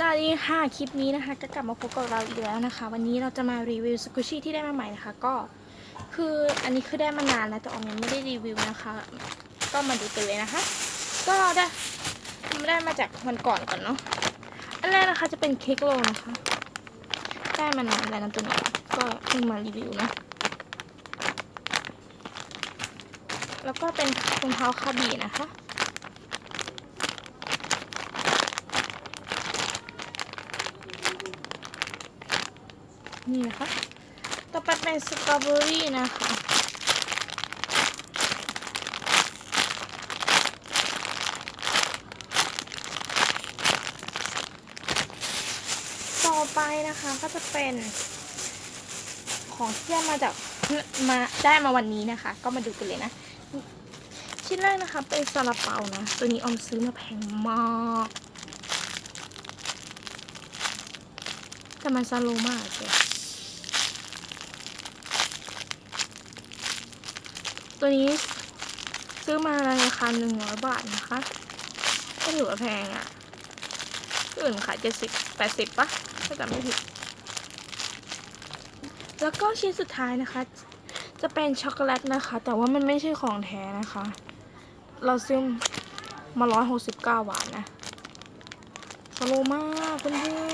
สวัสดีค่ะ คลิปนี้นะคะ ก็กลับมาพบกับเราอีกแล้วนะคะ วันนี้เราจะมารีวิวสกุชี่ที่ได้มาใหม่นะคะ ก็คืออันนี้คือได้มานานแล้วแต่ออมยังไม่ได้รีวิวนะคะ ก็มาดูกันเลยนะคะ ก็ได้ไม่ได้มาจากวันก่อนก่อนเนาะอันแรกนะคะจะเป็นเค้กโรลนะคะ ได้มานานแล้วนะตัวนี้ก็เพิ่งมารีวิวนะแล้วก็เป็นรองเท้าคาบีนะคะ นี่นะคะต่อไปเป็นสตรอเบอรี่นะคะต่อไปนะคะก็จะเป็น ของที่ได้มาจากมาได้มาวันนี้นะคะ ก็มาดูกันเลยนะ ชิ้นแรกนะคะเป็นซาลาเปานะ ตัวนี้ออมซื้อมาแพงมากแต่มันซาโลมากเลย ตัวนี้ซื้อมาราคาหนึ่งร้อยบาทนะคะก็ถือว่าแพงอะ่ะอื่นขายเจ็ดสิบแปดสิบปะถ้าจำไม่ผิด แล้วก็ชิ้นสุดท้ายนะคะ จะเป็นช็อกโกแลตนะคะ แต่ว่ามันไม่ใช่ของแท้นะคะ เราซื้อมาร้อยหกสิบเก้าบาทนะสโลมากเพื่อน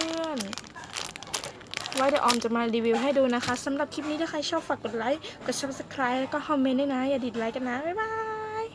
ว้เดี๋ยวออมจะมารีวิวให้ดูนะคะสำหรับคลิปนี้ถ้าใครชอบฝากกดไลค์ กด subscribe แล้วก็คอมเมนต์ด้วยนะ อย่าดิดไลค์กันนะ บ๊ายบาย